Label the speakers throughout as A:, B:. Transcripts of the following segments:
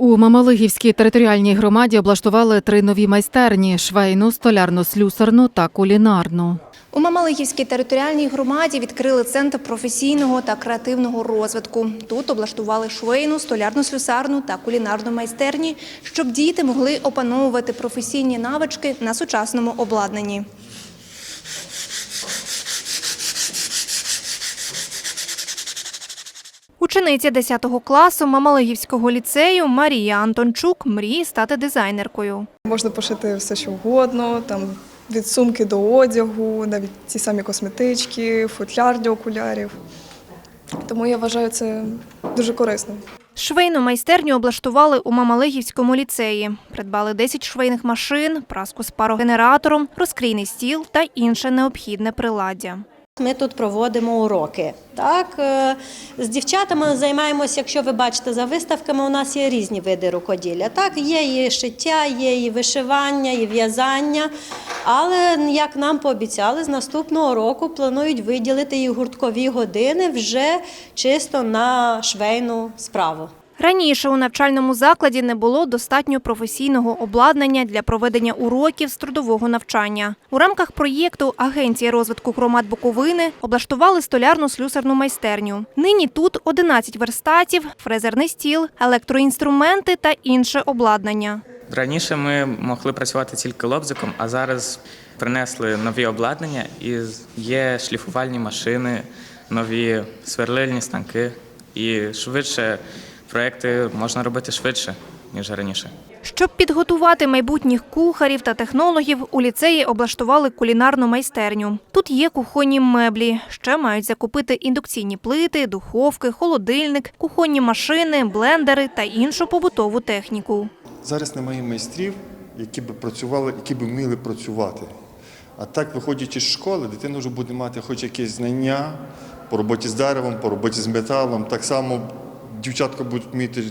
A: У Мамалигівській територіальній громаді облаштували три нові майстерні: швейну, столярну, слюсарну та кулінарну.
B: У Мамалихівській територіальній громаді відкрили центр професійного та креативного розвитку. Тут облаштували швейну, столярну слюсарну та кулінарну майстерні, щоб діти могли опановувати професійні навички на сучасному обладнанні. Учениця 10 класу Мамалигівського ліцею Марія Антончук мріє стати дизайнеркою.
C: Можна пошити все, що угодно, там від сумки до одягу, навіть ті самі косметички, футляр для окулярів. Тому я вважаю це дуже корисним.
B: Швейну майстерню облаштували у Мамалигівському ліцеї. Придбали 10 швейних машин, праску з парогенератором, розкрійний стіл та інше необхідне приладдя.
D: Ми тут проводимо уроки. Так, е, з дівчатами займаємося, якщо ви бачите за виставками, у нас є різні види рукоділля. Так, є і шиття, є і вишивання, і в'язання. Але як нам пообіцяли, з наступного року планують виділити і гурткові години вже чисто на швейну справу.
B: Раніше у навчальному закладі не було достатньо професійного обладнання для проведення уроків з трудового навчання. У рамках проєкту Агенції розвитку громад Буковини облаштували столярну слюсарну майстерню. Нині тут 11 верстатів, фрезерний стіл, електроінструменти та інше обладнання.
E: Раніше ми могли працювати тільки лобзиком, а зараз принесли нові обладнання і є шліфувальні машини, нові сверлильні станки. І швидше проекти можна робити швидше, ніж раніше.
B: Щоб підготувати майбутніх кухарів та технологів, у ліцеї облаштували кулінарну майстерню. Тут є кухонні меблі. Ще мають закупити індукційні плити, духовки, холодильник, кухонні машини, блендери та іншу побутову техніку.
F: Зараз немає майстрів, які би працювали, які би вміли працювати. А так, виходячи з школи, дитина вже буде мати хоч якесь знання по роботі з деревом, по роботі з металом. Так само дівчатка будуть вміти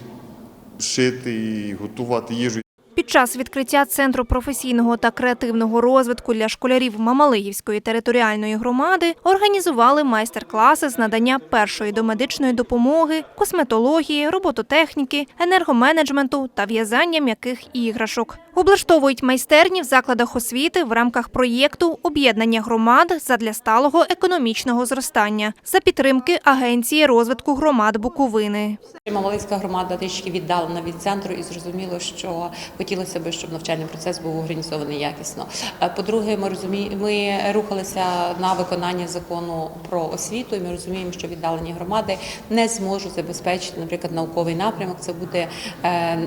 F: шити і готувати їжу.
B: Під час відкриття Центру професійного та креативного розвитку для школярів Мамалигівської територіальної громади організували майстер-класи з надання першої домедичної допомоги, косметології, робототехніки, енергоменеджменту та в'язання м'яких іграшок. Облаштовують майстерні в закладах освіти в рамках проєкту Об'єднання громад задля сталого економічного зростання за підтримки Агенції розвитку громад Буковини.
G: Мамалицька громада трішки віддалена від центру і зрозуміло, що хотілося б, щоб навчальний процес був організований якісно. Е, По-друге, ми розуміємо, ми рухалися на виконання закону про освіту. і Ми розуміємо, що віддалені громади не зможуть забезпечити, наприклад, науковий напрямок. Це буде е,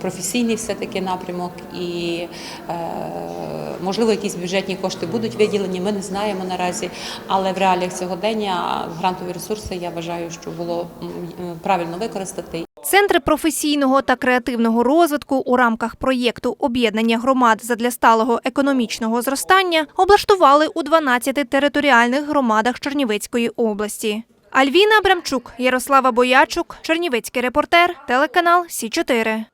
G: професійний все таки напрямок, і е, можливо якісь бюджетні кошти будуть виділені. Ми не знаємо наразі, але в реаліях сьогодення грантові ресурси я вважаю, що було правильно використати.
B: Центри професійного та креативного розвитку у рамках проєкту Об'єднання громад задля сталого економічного зростання облаштували у 12 територіальних громадах Чернівецької області. Альвіна Абрамчук, Ярослава Боячук, Чернівецький репортер, телеканал Сі 4